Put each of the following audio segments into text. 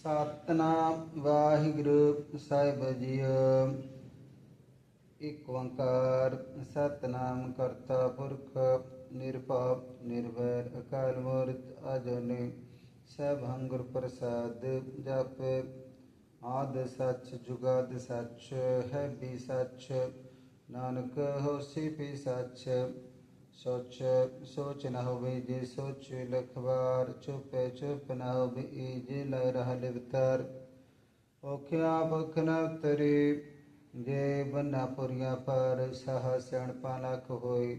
ਸਤਨਾਮ ਵਾਹਿਗੁਰੂ ਸਾਹਿਬ JIO ਇਕ ਓੰਕਾਰ ਸਤਨਾਮ ਕਰਤਾ ਪੁਰਖ ਨਿਰਭਉ ਨਿਰਵੈਰ ਅਕਾਲ ਮੂਰਤ ਅਜੂਨੀ ਸਭੰ ਗੁਰ ਪ੍ਰਸਾਦ ਜਪ ਆਦ ਸੱਚ ਜੁਗਾਦ ਸੱਚ ਹੈ ਵੀ ਸੱਚ ਨਾਨਕ ਹੋਸੀ ਵੀ ਸੱਚ ਸੋਚ ਸੋਚ ਨਾ ਹੋਵੇ ਜੇ ਸੋਚ ਲਖਵਾਰ, ਚੁਪੇ, ਚੁਪ ਨ ਹੋਵੇ ਜੇ ਲੈ ਰਹਾ ਲਿਵਤਰ। ਔਖਿਆ ਬਖ ਨ ਤਰੀ ਜੇ ਬੰਨਾ ਪੁਰੀਆਂ ਪਰ ਸਹ ਸਿਆਣ ਪਾਲਕ ਹੋਈ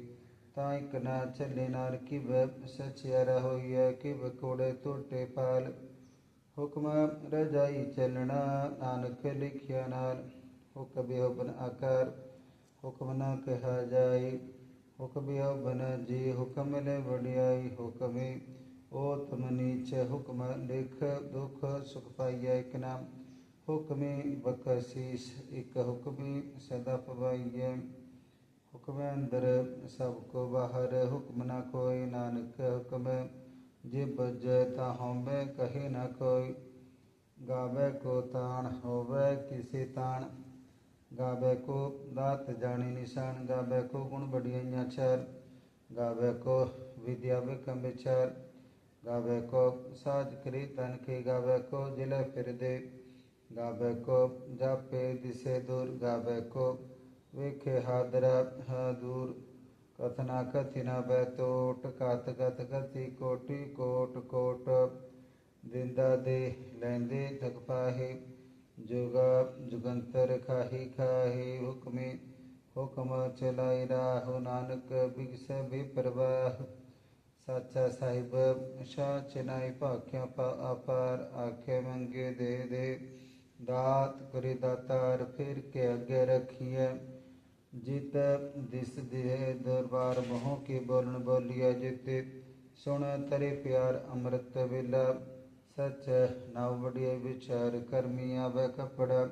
ਤਾਂ ਇਕ ਨਾ ਚੱਲੇ ਨਾਰ ਕਿਵ ਸਚਿਆ ਹੋਈਐ ਕਿਵ ਕੋੜੇ ਟੋਟੇ ਪਾਲ। ਹੁਕਮ ਰਜਾਈ ਚੱਲਣਾ, ਨਾਨਕ ਲਿਖਿਆ ਨਾਲ, ਹੁਕਮ ਬਿਹਬਨ ਆਕਾਰ। ਹੁਕਮ ਨਾ ਕਹਾ ਜਾਏ हुक्मिया बन जी, हुक्म ले बढ़ियाई हुक्मी। ओ तुम नीच हुक्म लिख, दुख सुख पाइया एक नाम। हुक्मी बकशीस एक हुक्मी सदा पवाइए। हुक्म अंदर सबको बाहर, हुक्म न कोई। नानक हुक्म जे बज ता होवे कहे न कोई। गावे को तान होवे किसी तान गा बैको दात जानी निशान, गा बैको गुण बढ़िया चार, गा बैको विद्या विकम विचार गा बैको साज करी तन के, गा बैको ज़िले फिर दे गावे को जापे दिसे दूर, गा बैको वेखे हादरा हा दूर, कथना कथिना बैतोट कत कत कथि कोटि कोट कोट, दिंदा दे, लेंदे थक पाहे। जुगा जुगंतर खाही खाही हुक्मे, हुक्म चलाई राहु नानक बिगस सभी साचा साहिब, शाह चिनाई पाख्या पा अपार आखे मंगे दे दे। दात करे दातार, फिर के आगे रखिए। जित दिस दे दरबार, मोह के बोलन बोलिया जित। सुन तरे प्यार, अमृत बेला ਸਚ ਨਵ ਵਡਿਆ ਵਿਚਾਰ ਕਰਮੀ ਆਵੇ ਕਪੜਾ।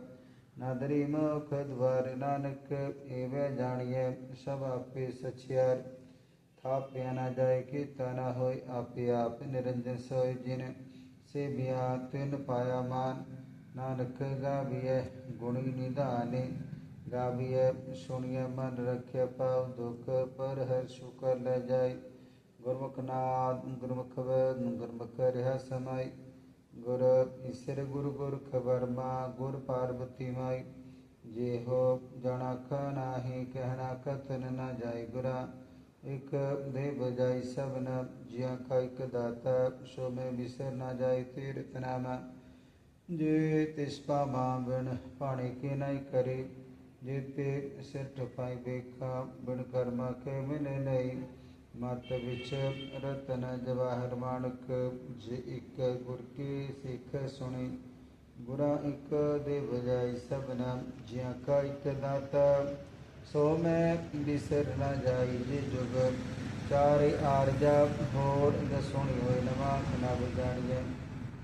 ਨਾਦਰੀ ਮੁਖ ਦਵਾਰ ਨਾਨਕ, ਏਵੇਂ ਜਾਣੀਐ ਸਭ ਆਪੇ ਸਚਿਆਰ। ਥਾਪਿਆ ਨਾ ਜਾਏ ਕੀਤਾ ਨਾ ਹੋਏ ਆਪੇ ਆਪ ਨਿਰੰਜਨ ਸੋਇ ਜਿਨ। ਸੇ ਬਿਆ ਤਿਨ ਪਾਇਆ ਮਾਨ, ਨਾਨਕ ਗਾਵੀਐ ਗੁਣੀ ਨਿਧਾਨੇ। ਗਾਵੀਐ ਸੁਣੀਐ ਮਨ ਰੱਖਿਆ ਪਾਉ ਦੁਖ, ਪਰ ਹਰ ਸ਼ੁਕਰ ਲੈ ਜਾਏ। ਗੁਰਮੁਖ ਨਾਦ ਗੁਰਮੁਖ ਵੇ ਗੁਰਮੁਖ ਰਿਹਾ ਸਮਾਈ। ਗੁਰ ਈਸ਼ਰ ਗੁਰ ਗੁਰ ਖਬਰਮਾ ਗੁਰ ਪਾਰਬਤੀ ਮਾਈ ਜੇ ਹੋ ਜਣਾ ਨਾਹੀ ਕਹਿਣਾ ਕਥਨ ਨ ਜਾਏ ਗੁਰਾ, ਇਕ ਦੇ ਬਜਾਈ ਸਭਨ ਜਿਆ ਕਾ ਇਕ ਦਾਤਾ, ਸੋ ਮੈਂ ਵਿਸਰ ਨਾ ਜਾਏ ਤੀਰਤ ਨਾਮਾ। ਜੇ ਤਿਸ ਪਾਮਾ ਬਿਨ ਪਾਣੀ ਕੇ ਨਹੀਂ ਕਰੇ ਜੇਤੇ ਸਿਰ ਟਪਾਈ ਵੇਖਾ, ਬਿਨ ਕਰਮਾ ਕੇ ਮਿਲੇ ਨਹੀਂ। ਮਤ ਵਿੱਚ ਰਤਨ ਜਵਾਹਰ ਮਾਨਕ ਜੇ ਇੱਕ ਗੁਰ ਕੀ ਸਿੱਖ ਸੁਣੀ, ਗੁਰਾ ਇੱਕ ਦੇ ਬਜਾਈ ਸਭਨਾ, ਜਿਆ ਕਾ ਇੱਕ ਦਾਤਾ, ਸੋ ਮੈਂ ਬਿਸਰ ਨਾ ਜਾਈ ਜੇ ਜੁਗ, ਚਾਰੇ ਆਰਜਾ ਹੋਰ ਨ ਸੁਣੀ ਹੋਏ ਨਵਾ ਨਾ ਬਜਾਣੀਏ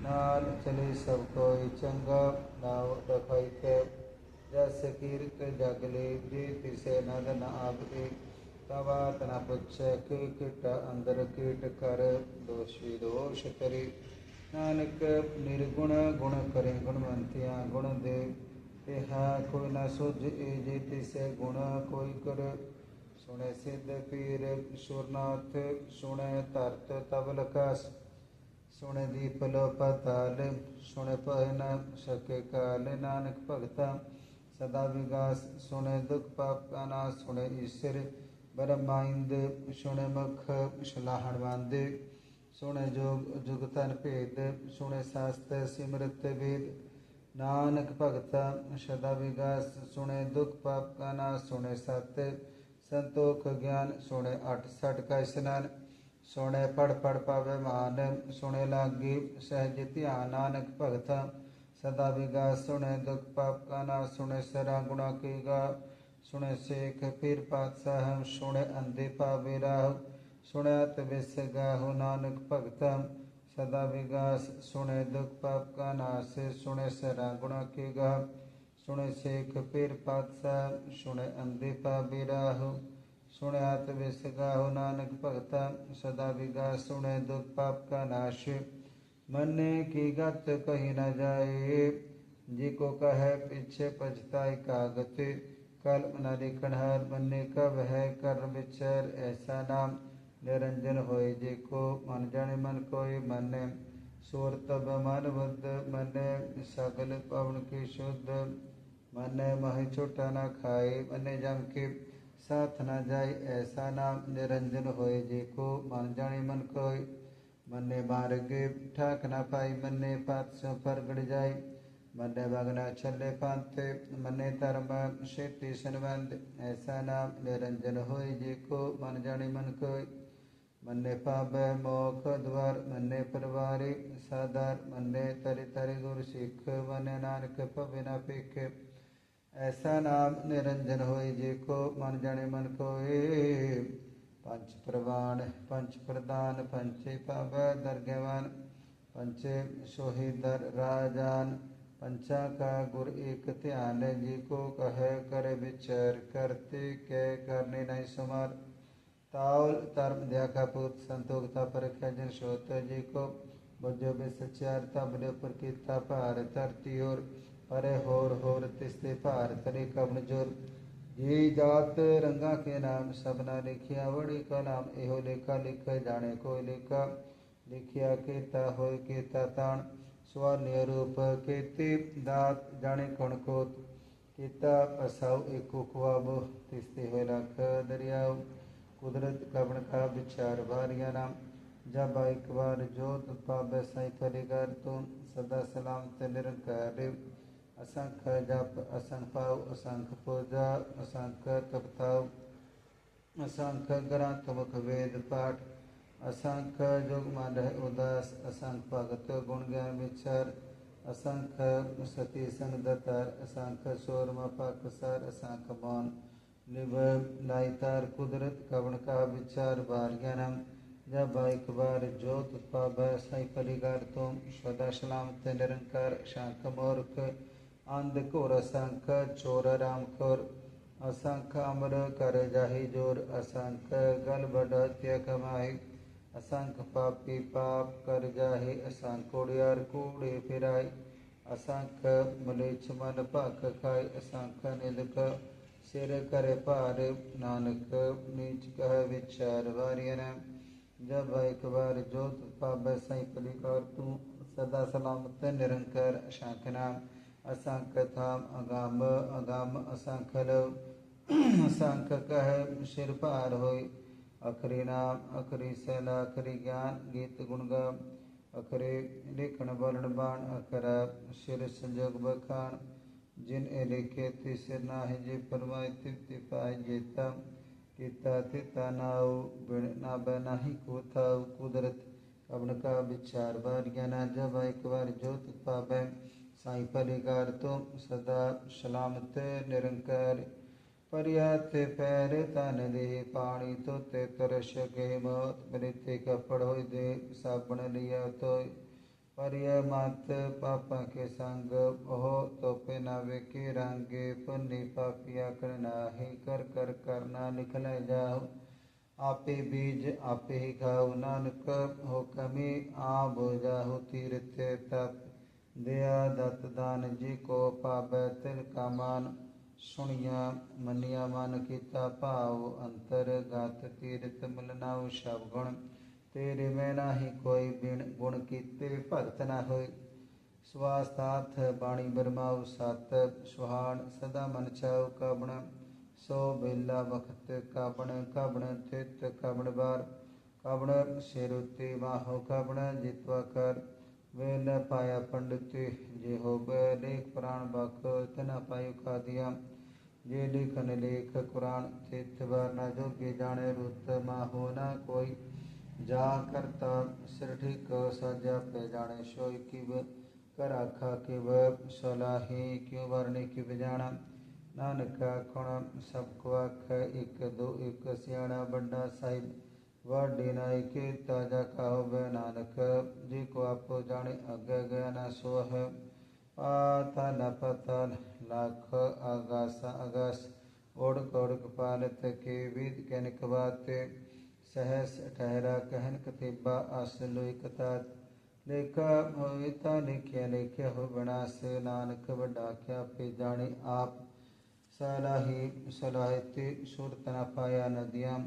ਨਾਲ ਚਲੇ ਸਭ ਕੋਈ ਚੰਗਾ ਨਾਮ ਰਖਾਈ ਕੇ, ਜਸ ਕੀਰਤ ਜਗਲੇ ਜੇ ਤਿਸੇ ਨਦ ਨ ਆਵੇ ਤਵਾ तव तनपुच्छ कीट अंदर कीट कर, दोषी दोष करी। नानक निर्गुण गुण करे, गुणवंतिया गुण दे। तेहा कोई न सुझ, ए जे तिसे गुण कोई कर। सुने सिद्ध पीर, सुरनाथ, सुने तरत तव लकास। सुने दीप लो पताल सुने पह न सके काल। नानक भगता सदा विगास, सुने दुख पाप का ना सुने ईश्वर। ਬਰਮਾਇੰਦ ਸੁਣੇ ਮੁਖ ਸਲਾਹਣ ਵੰਦੇ ਸੁਣੇ ਜੋਗ ਜੁਗ ਤਨ ਭੇਦ ਸੁਣੇ ਸਾਸਤ ਸਿਮਰਤ ਵੇਦ ਨਾਨਕ ਭਗਤਾ ਸਦਾ ਵਿਗਾਸ ਸੁਣੇ ਦੁਖ ਪਾਪ ਕਾ ਨਾਸ ਸੁਣੇ ਸਤ ਸੰਤੋਖ ਗਿਆਨ ਸੁਣੇ ਅਠ ਸਠ ਕਾ ਇਸਨਾਨ ਸੁਣੇ ਪੜ ਪੜ ਪਾਵੇ ਮਾਨ ਸੁਣੇ ਲਾਗੀ ਸਹਿਜ ਧਿਆਨ ਨਾਨਕ ਭਗਤਾ ਸਦਾ ਵਿਗਾਸ ਸੁਣੇ ਦੁਖ ਪਾਪ ਕਾ ਨਾਸ ਸੁਣੇ ਸਰਾ ਗੁਣਾ ਕੀ ਗਾ सुन शेख पीर पातशाह सुन अंधे पावे राह सुन तबिस गाहु नानक भगतम सदा विगास सुने दुख पाप का नाश सुने सरा गुणा के गाह सुने शेख पीर पातशाह सुन अंधे पावे राह सुने आत्मविस गाहु नानक भगतम सदा विगास सुने दुख पाप का नाश मन की गत कही न जाए जी को कहे पीछे पछताए कागते कल्प न लिखन हर मन्ने कब है कर विचर ऐसा नाम निरंजन होए जी को मन जाने मन कोई मने। सुर तब मन बुद्ध मने, सगल पवन की शुद्ध मने। मह छोटा न खाए, मने जम के साथ न जाए, ऐसा नाम निरंजन होए जी को मन जाने मन कोई मन्ने मार्ग ठाक न पाई मन्ने पात परगड़ जाए। मन्ने भगना छले पाते मन्ने धर्म शेती सनबंद ऐसा नाम निरंजन होए जी को मन जाने मन कोई मन्ने पाप मोख द्वार मन्ने परवारी साधार मन्ने तरि तरि गुरु सिख मन्ने नानक पविना पिख ऐसा नाम निरंजन होए जी को मन जाने मन कोई पंच प्रवाण पंच प्रदान पंचे पव दर्गवान पंचे सोहिदर राजान पंचा का गुर एक ध्यान जी को कह, कर विचार करते के करने नहीं सुमार। ताउल धर्म द्याखा पुत संतोखता पर जन शोत जी को बुझो बे सचार तब पर कीता भार धरती और परे होर होर तिस्ते भार तरे कबन ज़ोर। ये जात रंगा के नाम सबना लिखिया बड़ी नाम एहो लेखा, लिख जाने को लेखा। लिखिया केता हो केता ताण। स्वर्ण रूप केते दात जाने कण को केता पसाव एको खुआब तिस्ते हो लख दरियाव कुदरत कबन का विचार भारिया नाम जब एक बार जोत पाबे साई फरीगर तुम सदा सलाम ते निरंकार असंख जप असंख पाव असंख पूजा असंख तपताव असंख ग्रंथ मुख वेद पाठ असंख जुग मन उदास असंख भगत गुण ज्ञान विचार असंख सती संग दतर असंख शोरम पाकसर असंख मौन निभ लाइतार कुदरत कवण का विचार बारियानम जब एक बार जोत पाब साई परिगार तुम सदा सलामत निरंकार शंख मोर्ख अंध घोर असंख चोर, राम खोर असंख अमर, कर जाहि ज़ोर असंख गल बड़ त्य कमाहि असंख पापी पाप कर जाहि असंख कोड़ियार कूड़े फिराय असंख मलेच्छ मन भख खाय असंख निंदक सिर करे भार नानक नीच कह विचार वारियन जब एक बार जोत पाब सही पलिकार तू सदा सलामत निरंकर शंख नाम असंख थाम अगम अगम असंख असंख कह सिर पार होय अखरी नाम अखरी सैला अखरी ज्ञान गीत गुणगाम अखरे लेखन वर्ण बाण अखरा सिर संजोग बखान जिन ए लिखे तिसिर नाहि जे परमाय तिप्ति पाय जेता किता तिता नाउ बिन ना बनाही को था कुदरत अपन का विचार बार ज्ञान जब एक बार जोत पावे साई परिकार तुम सदा सलामत निरंकार परियात पैर तन दे पानी तो ते तरस गए मौत मृत्य कपड़ हो दे साबण लिया तो परिय मत पापा के संग ओह तो पे न वेके रंगे पुण्य पापिया करना ही कर कर करना लिख ले जाओ आपे बीज आपे ही खाओ नानक हो कमी आ जाहु तीर्थ तप दया दत्त दान जी को पावै तिल का मान सुनिया मनिया मन कीता भाव अंतर गत तीरथ मिलनाउ शब गुण तेरे में नाही कोई बिन गुण कीते भगत न होय स्वास्थाथ बाणी बरमाउ सत सुहान सदा मन छाउ कबण सो बेला वखत कबण कबण तित कबण बार कबण सिरुति माहो कबण जितवा कर वे न पाया पंडित जे हो लेख पुराण बख तना पायु खा दिया। जे लिखन लेख कुरान तिथ वर्ण जोगे जाने रुत मा होना कोई। जा करता सिर ठीक, सजा पे जाने सोई किब कर आखा किब सलाही क्यों वरने किब जाना नानक सबको आख एक दो एक सियाणा बड़ा साहिब। वर डिनाई के ताज़ा खाओ बे नानक जी को आपो जाने अगे गया न सोह पातन पतन लाख आगास आगास ओढ़क ओढ़क पालत के विद कहन कवाते सहस ठहरा कहन कतिबा आस कतात लेखा होता लिखिया लिखिया हो बना से नानक वडा क्या पे जाने आप सलाही सलाहित सुरतना पाया नदियाँ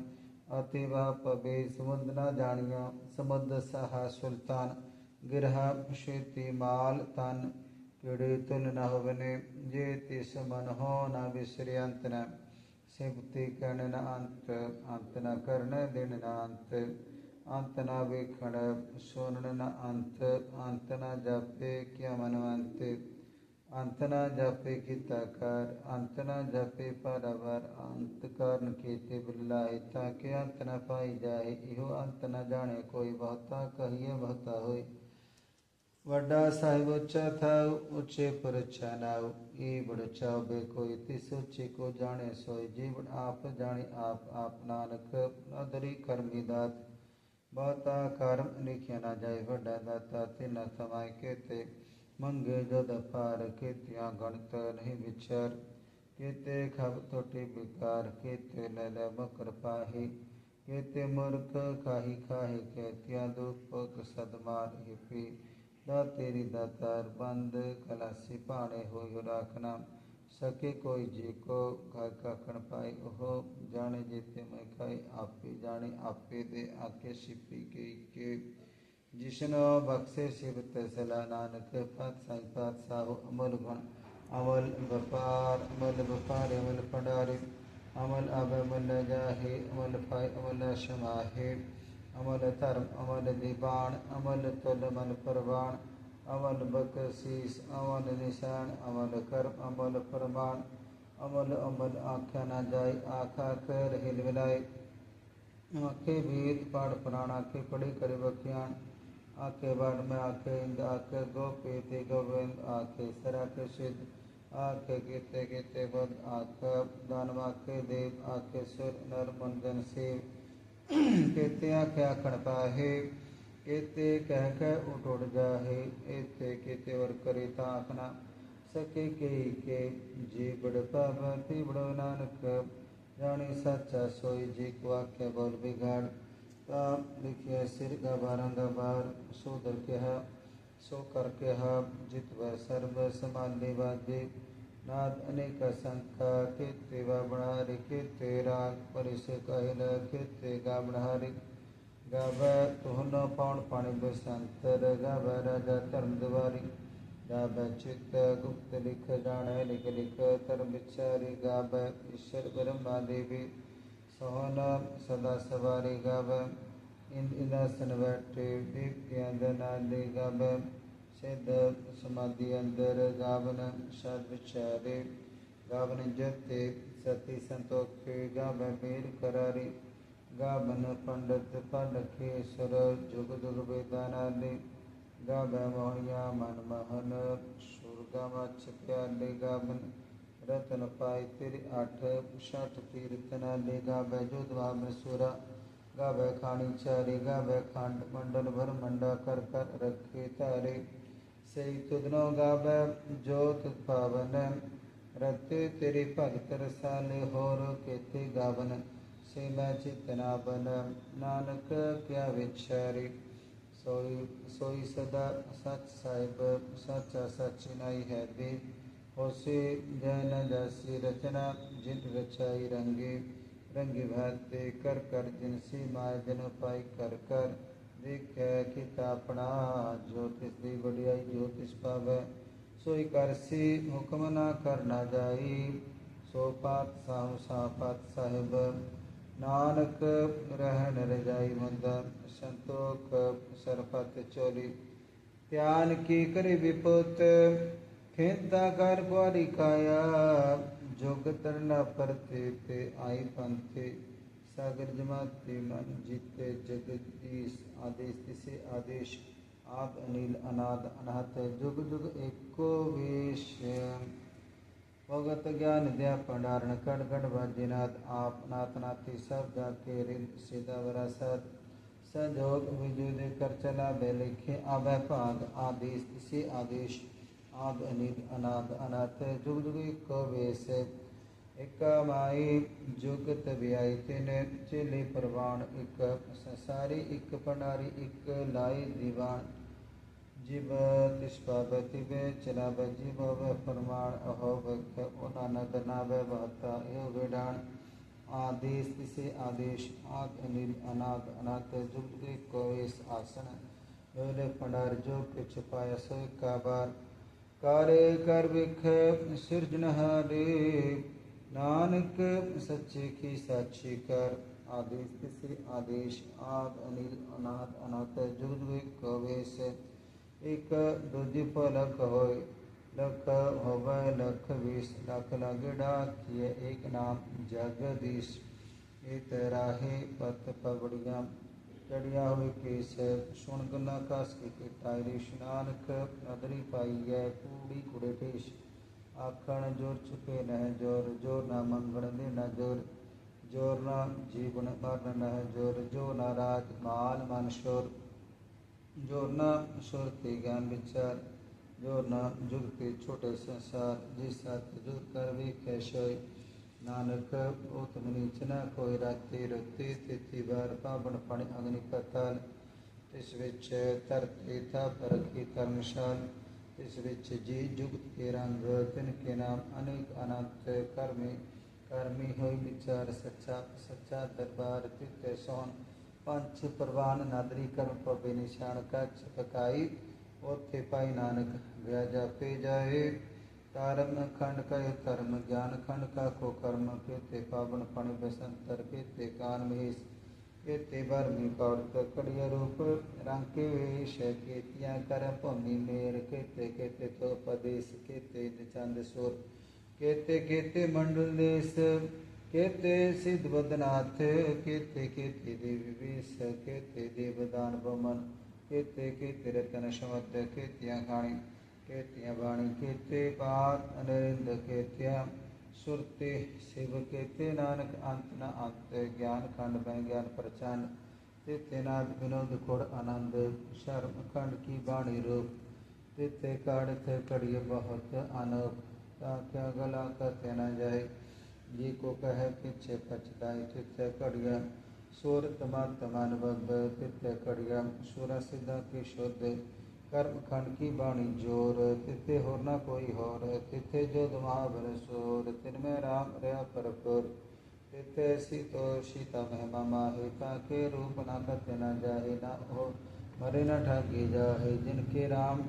अतिवा पबे समुद न जानियो, समुद सह सुल्तान। गिरह शेति माल तन पीड़े तुल न होवने जे तिस मन हो न विसरे अंत न। सिमति कण न अंत अंत न करण दिन न अंत। अंत न वेखण सुन न अंत अंत न जापे क्या मनवंत। अंतना जापे गीताकार अंतना जापे पर अवर अंत कर्ण केते बिरलाय ताके अंत न पाई जाए। इहो अंत न जाने कोई बहता कहिए बहता होई वड्डा साहिब उच्चा था उच्चे पर अच्छा नाव ई बड़ बे कोई तिस उच्चे को जाने सोई। जीवन आप जाने आप आप नानक, अदरी कर्मी दात। बहता कर्म लिखिया ना जाए, वड्डा दाता तिना समाय के ते ਜਾਏ ਮੰਗੇ ਜਦ ਪਾਰ ਕੀਤਿਆਂ ਗਣਤ ਨਹੀਂ ਵਿਚਰ, ਕੀਤੇ ਖਬ ਟੋਟੀ ਬਿਕਾਰ, ਕੀਤੇ ਲੈ ਮਕਰ ਪਾਹੀ, ਕੀਤੇ ਮੂਰਖ ਕਾਹੀ ਕਾਹੀ, ਕੀਤਿਆਂ ਦੁਪਕ ਸਦਮਾਰ ਹਿਪੀ ਦਾ ਤੇਰੀ ਦਾਤਾਰ ਬੰਦ, ਕਲਾਸੀ ਪਾਣੇ ਹੋਇ ਰਾਖਣਾ ਸਕੇ ਕੋਈ ਜੇ ਕੋ ਘਰ ਕਾਖਣ ਪਾਈ ਉਹ, ਜਾਣੇ ਜੀਤੇ ਮੈਂ ਖਾਈ ਆਪੇ ਜਾਣੇ ਆਪੇ ਦੇ ਆਕੇ ਸਿਪੀ ਕੇ ਕੇ जिष्णु बक्से शिव तसला नानक पात साई साहु अमल गुण। अमल बपार अमल बपार अमल पडारे। अमल अब अमल जाहे, अमल पाय, अमल शमाहे अमल धर्म, अमल दिबाण अमल तुल अमल प्रवाण। अमल बकशीस अमल निशान, अमल कर्म, अमल प्रमाण। अमल अमल आख्या ना जाए आखा कर हिल मिलाए आखे भीत पाठ प्राण आखे पढ़े करे बख्यान। आके बाण में आके इंद आके गो प्रीति गोविंद, आखे सर आखे सिद्ध आके कीर्ति कीर्ति बंद आके दानव आखे देव आके सुर नर मुंजन शिव कीर्ति आखे आखण पाहे कीर्ति कह के उठ उठ जाहे इते कीर्ति और करी ताकना सके के के जी बड़ पावती बड़ो नानक रानी सच्चा सोई, जी को आखे बोल बिगाड़। का लिखिए सिर गबारन सो दर के है, सो करके है, जित व सर्व समान्य वाद्य नाद अनेक शंका कीर्ति बाबणारी कीर्ति राग परिसे कहिल, कीर्ति गाबणारी गाव तुहन पौण पाणी बसंतर, गाव राजा धर्म द्वारी गाव चित्त गुप्त लिख, जाने लिख लिख, धर्म विचारी गाव ईश्वर ब्रह्मा देवी। Sohana Sadasavari Gaba, Indidasana Vatti, Vipyandanadi Gaba, Siddha Samadhi Andara Gavana Sadvichari, Gavana Jati, Sati Santokhi Gaba, Mir Karari, Gavana Pandat Pandakeshara, Jugadurvedanadi, Gaba Mohya Manmahana, Surgama Chityadi Gavana, रतन पाए तेरे आठ उषा टपी रतना ले गावे जो द्वा में सूरा गावे खानी चारे गावे खांड मंडल भर मंडा कर कर रखे तारे सही तुदनो गावे जो तुद पावन रते तेरे भगत रसाले होर केते गावन ਸੇ ਮੈਂ ਚਿਤਨਾ ਬਨ ਨਾਨਕ ਕਿਆ ਵਿਚਾਰੇ ਸੋਈ ਸੋਈ ਸਦਾ ਸਚ ਸਾਹਿਬ ਸੱਚਾ ਸਚਿਨਾਈ ਹੈ ਦੇ होसे जैनदासी रचना जित रचाई रंगे, रंगी भाते कर कर जिन सी माय जन पाई कर कर। देख कि तापणा ज्योतिष दी बढ़ियाई ज्योतिष पावे। सोई कर सी हुक्म ना कर ना जाई। सो पात साहु सापात साहेब। नानक रहन रजाई मंदा। संतोख सरपत चोरी। ध्यान की करी विपुत। हिताकार द्वारिकाया जोगतरणा परते ते आई पंथे, सागर जमाते मन जीते जगदीश आदेश, तिसे आदेश, आद अनिल अनाद अनाथ, जुग जुग एको वेश। भगत ज्ञान दया भंडारण कण कण वाद्यनाथ आप नाथ नाथी, सब जाके रिंद सीधा वरासत सहयोग विजुद कर चला बेलिखे अभय भाग, आदेश इसे आदेश। आद अनिद अनाद अनाथ जुग संसारी लाई दीवान। जिब तिष्पाव तिब चलाव जिब व प्रमाण नाव वहता विडान। आदेश आदेश अनिल अनाद अनाथ जुग जुगी आसन। पनार जो कुछ पाया सो एक बार कार्य कर विख सृजन सृजनहारे नानक सच्चे की साक्षी कर आदेश तिसे आदेश आद अनिल अनाथ अनाथ जुग कवे से एक दूजी पलक हो लख हो लख विष लख लग डाकिए एक नाम जगदीश इतराहे पत पबड़िया ચડ્યા હોય કે સાહેબ શુણગના કાસકી કે ટાયરે સ્નાન ખપ નદરી પાઈએ કૂડી કુડે ઠેશ આખણ જોર છુપે નહ જોર જોર ના મંગણ દે ન જોર જોર ના જીવન મરણ નહ જોર જો ના રાગ માલ મન શોર જોર ના શોર તે જ્ઞાન વિચાર જોર ના જુગતે છોટે સંસાર જે સાથ જુગ કરવે ખેશ હોય नानक बहुत मुनिचना कोई राती रुती तिथि बार पावन पाणी अग्नि पताल इस विच धरती था रखी धर्मशाल इस विच जी जुगत के रंग तिन के नाम अनेक अनंत कर्मी। कर्मी हो विचार सच्चा सच्चा दरबार तिथ्य सोन। पंच प्रवान नादरी कर्म पवे निशान कच्छ पकाई ओथे पाई नानक, व्याजा पे जाए। तारम खंड का कर्म ज्ञान खंड का को कर्म के पावन पण बसंतर के कान महेश के ते कौर ककड़िय रूप रंके वेश कर भूमि मेर के ते तो पदेश के चंद सुर के ते मंडल देश के सिद्ध बदनाथ के ते देवी वेश के ते देवदान बमन के ते रतन शमत के त्यागाणी केत्य वाणी केत्य पात नरेंद्र केत्य, सुरते शिव केत्य नानक अंत न अंत, ज्ञान खंड में ज्ञान प्रचंड तेनाद विनोद खुड़ आनंद, शर्म खंड की बाणी रूप तिथे काढ़ थे कड़िए बहुत अनूप क्या गला कहते न जाए जी को कहे पीछे पछताए तिथे कड़िया, सूर तमा तमान बग तिथे कड़िया, सूरा सिद्धा की शुद्ध कर्म खंड की बाणी ज़ोर, तिथे होर न कोई होर, तिथे जो महावर सोर तिनमें राम रया परपुर तिथे सीतो सीता महिमा माहे ताके रूप न कते न जाहे, न हो मरे न ठाकी जाहे। जिनके राम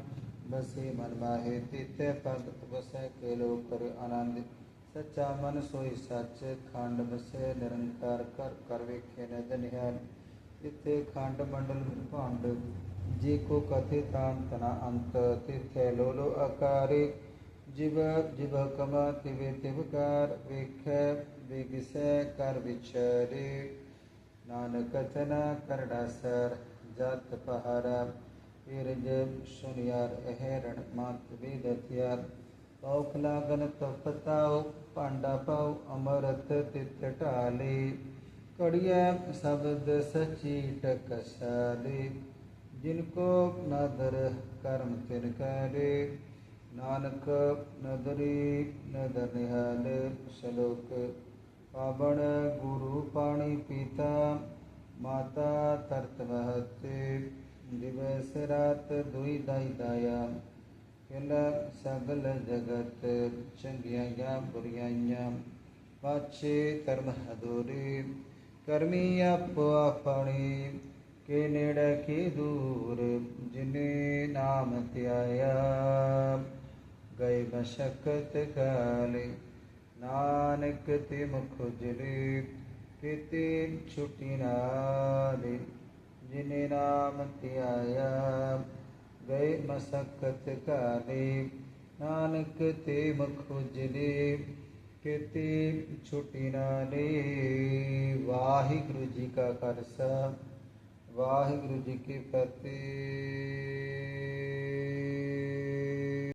बसे मन माहे, तिथे पद बसे के लोग कर आनंद। सच्चा मन सोई सच, खंड बसे निरंकार कर कर वेखे निधन जिथे खंड मंडल भांड जेको कथितान्तनान्ततिस्थलोलो अकारे जिव जिव कम तिवे तिवकार विख विगिस कर विचरे नानक कथन करणासर, जात पहारा। इरज सुनियार, अहेरण मात वेदथियार। औखलागन तपताओ पांडा पाओ, अमरत तितटाले कड़िया शब्द सचीट कसाले ਜਿਨ ਕੋ ਨਦਰ ਕਰਮ ਤਿਨ ਕਰੇ, ਨਾਨਕ ਨਦਰੀ ਨਦਰ ਨਿਹਾਲ, ਸ਼ਲੋਕ ਪਾਵਨ ਗੁਰੂ ਪਾਣੀ ਪੀਤਾ, ਮਾਤਾ ਤਰਤ ਵਹਤੇ, ਦਿਵਸ ਰਾਤ ਦੁਈ ਦਾਈ ਦਾਇਆ। ਕਿਲ ਸਗਲ ਜਗਤ ਚੰਗਿਆਈਆਂ ਬੁਰੀਆਈਆਂ ਪਾਛੇ ਧਰਮ ਹਦੋਰੇ, ਕਰਮੀ ਆਪੋ ਆਪਣੀ के नेड़ के दूर, जिन्हें नाम त्याया। गए मशक्कत काल, नानक ते मुख उजले किते छुट्टी नाले, जिन्हें नाम त्याया। गए मशक्कत काले, नानक ते मुख उजले किते छुट्टी नाले। वाहिगुरु जी का करसा ਵਾਹਿਗੁਰੂ ਜੀ ਕੀ ਫਤਿਹ।